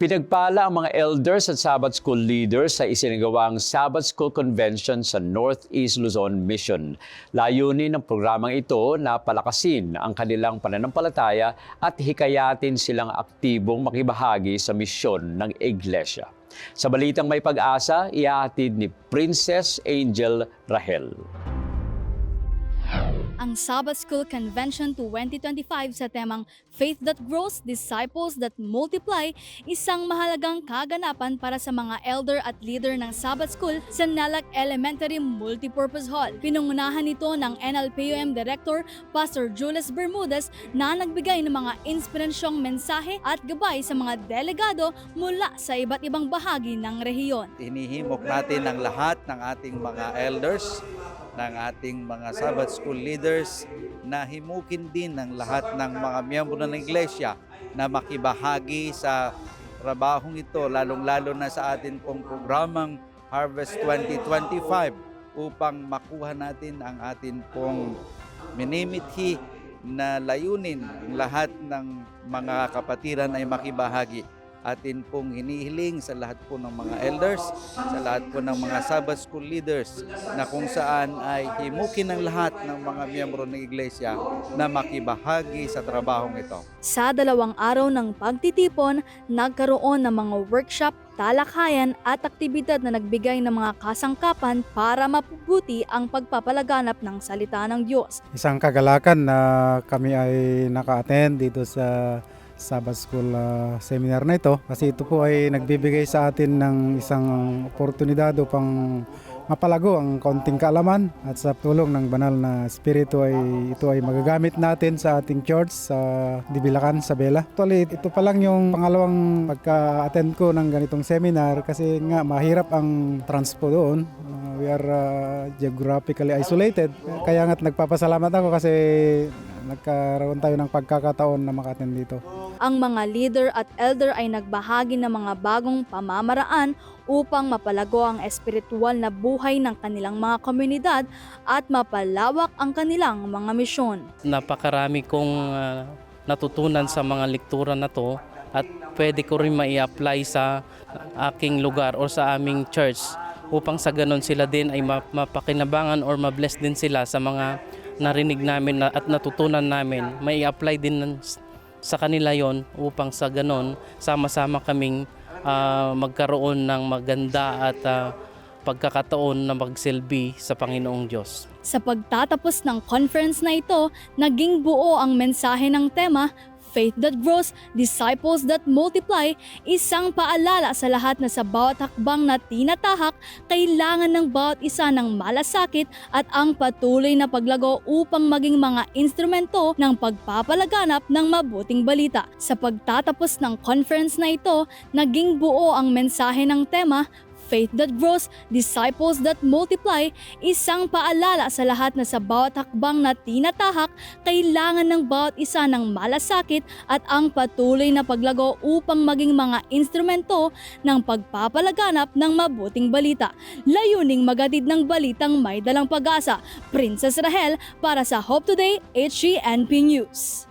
Pinagpala ang mga elders at Sabbath School leaders sa isinagawang Sabbath School Convention sa Northeast Luzon Mission. Layunin ng programang ito na palakasin ang kanilang pananampalataya at hikayatin silang aktibong makibahagi sa misyon ng Iglesia. Sa balitang may pag-asa, ihahatid ni Princess Angel Rahel. Ang Sabbath School Convention 2025 sa temang Faith That Grows, Disciples That Multiply, isang mahalagang kaganapan para sa mga elder at leader ng Sabbath School sa Nalak Elementary Multipurpose Hall. Pinungunahan ito ng NLPUM Director Pastor Julius Bermudez na nagbigay ng mga inspirasyong mensahe at gabay sa mga delegado mula sa iba't ibang bahagi ng rehiyon. hinihimok natin ang lahat ng ating mga elders, ng ating mga Sabbath School leaders na himukin din ng lahat ng mga miyembro ng iglesia na makibahagi sa trabahong ito, lalong-lalo na sa atin pong programang Harvest 2025 upang makuha natin ang atin pong minimithi na layunin ang lahat ng mga kapatiran ay makibahagi atin pong hinihiling sa lahat po ng mga elders, sa lahat po ng mga Sabbath School leaders na kung saan ay himukin ng lahat ng mga miyembro ng iglesia na makibahagi sa trabahong ito. Sa dalawang araw ng pagtitipon, nagkaroon ng mga workshop, talakayan at aktibidad na nagbigay ng mga kasangkapan para mapubuti ang pagpapalaganap ng salita ng Diyos. Isang kagalakan na kami ay naka-attend dito sa Sabbath School ah, seminar na ito kasi ito po ay nagbibigay sa atin ng isang oportunidad upang mapalago ang kaunting kaalaman at sa tulong ng banal na espiritu ay ito ay magagamit natin sa ating church sa Dibilacan sa Bela. Actually, ito pa lang yung pangalawang pagka-attend ko ng ganitong seminar kasi nga mahirap ang transpo doon. Uh, we are uh, geographically isolated. Kaya nga't nagpapasalamat ako kasi nagkaroon tayo ng pagkakataon na maka-attend dito. Ang mga leader at elder ay nagbahagi ng mga bagong pamamaraan upang mapalago ang espiritual na buhay ng kanilang mga komunidad at mapalawak ang kanilang mga misyon. napakarami kong ah, natutunan sa mga lektura na to at pwede ko rin mai-apply sa aking lugar or sa aming church upang sa ganon sila din ay ma- mapakinabangan or mabless din sila sa mga narinig namin na- at natutunan namin. May apply din sa kanila yon upang sa ganon sama-sama kaming ah, magkaroon ng maganda at ah, pagkakataon na magsilbi sa Panginoong Diyos. Sa pagtatapos ng conference na ito, naging buo ang mensahe ng tema Faith that grows, disciples that multiply, isang paalala sa lahat na sa bawat hakbang na tinatahak, kailangan ng bawat isa ng malasakit at ang patuloy na paglago upang maging mga instrumento ng pagpapalaganap ng mabuting balita. Sa pagtatapos ng conference na ito, naging buo ang mensahe ng tema Faith that grows, disciples that multiply, isang paalala sa lahat na sa bawat hakbang na tinatahak, kailangan ng bawat isa ng malasakit at ang patuloy na paglago upang maging mga instrumento ng pagpapalaganap ng mabuting balita. Layuning magatid ng balitang may dalang pag-asa. Princess Rahel para sa Hope Today, HGNP News.